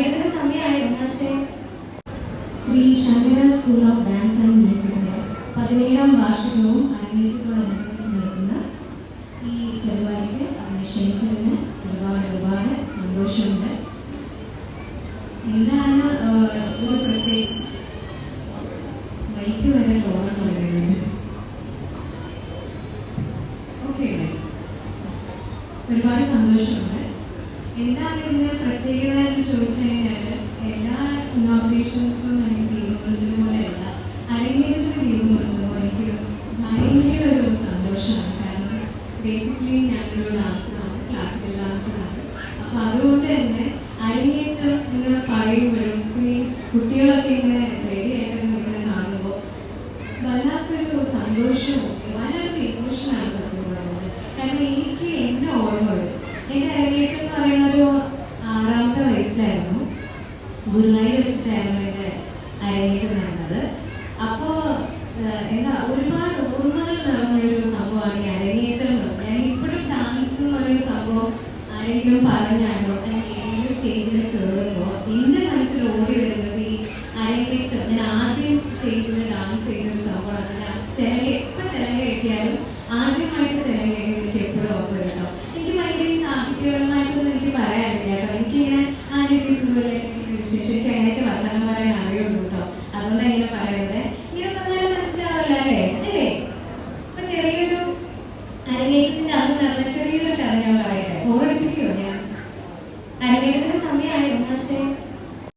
സംഗീതത്തിന് സമയമായിരുന്നു. പക്ഷേ Shri Shankara school of dance and മ്യൂസിക്കിന്റെ പതിനേഴാം വാർഷികവും അരങ്ങേറ്റത്തോടനുബന്ധിച്ച് നടക്കുന്ന ഈ പരിപാടിക്ക് അവരെ ക്ഷണിച്ചതിന് ഒരുപാട് ഒരുപാട് സന്തോഷമുണ്ട്. എന്താണ് ഒരു പ്രത്യേക വൈക്ക് വരെ പോകാൻ തുടങ്ങിയത് ഓക്കെ ഒരുപാട് സന്തോഷമുണ്ട്. എന്താണ് ഇതിന് പ്രത്യേകത എന്ന് ചോദിച്ചു കഴിഞ്ഞാൽ എല്ലാ ഇന്നോഗ്രേഷൻസും അല്ലെങ്കിൽ ദീപങ്ങളിലും പോലെയല്ല അരങ്ങേറ്റത്തിന് ദീപം കൊടുക്കുമ്പോൾ എനിക്ക് ഭയങ്കര ഒരു സന്തോഷമാണ് കാരണം ബേസിക്കലി ഞാനൊരു ഡാൻസറാണ് അപ്പോൾ അതുകൊണ്ട് തന്നെ ഗുരുവായൂർ വെച്ചിട്ടായിരുന്നു ഇത് അരങ്ങേറ്റ് നടന്നത്. അപ്പോൾ എന്താ ഒരുപാട് ഓർമ്മകൾ നിറഞ്ഞൊരു സംഭവമാണ് ഈ അരങ്ങേറ്റം ഞാൻ ഇപ്പോഴും ഡാൻസ് എന്ന് പറയുന്ന സംഭവം ആരെങ്കിലും പറഞ്ഞാലോ ഏതെങ്കിലും സ്റ്റേജിൽ കയറുമ്പോ എന്റെ മനസ്സിൽ ഓടി വരുന്നത് ഈ അരങ്ങേറ്റം. ഞാൻ ആദ്യം സ്റ്റേജിൽ ഡാൻസ് ചെയ്യുന്ന ഒരു സംഭവമാണ്. ഞാൻ ചില എപ്പോൾ ചില കെട്ടിയാലും അരങ്ങേറ്റത്തിന്റെ അന്ന് നടന്ന ചെറിയൊരു കഥ ഞാൻ പറയട്ടെ? ഓർമ്മിപ്പിക്കുമോ ഞാൻ? അരങ്ങേറ്റത്തിന്റെ സമയമായിരുന്നു പക്ഷേ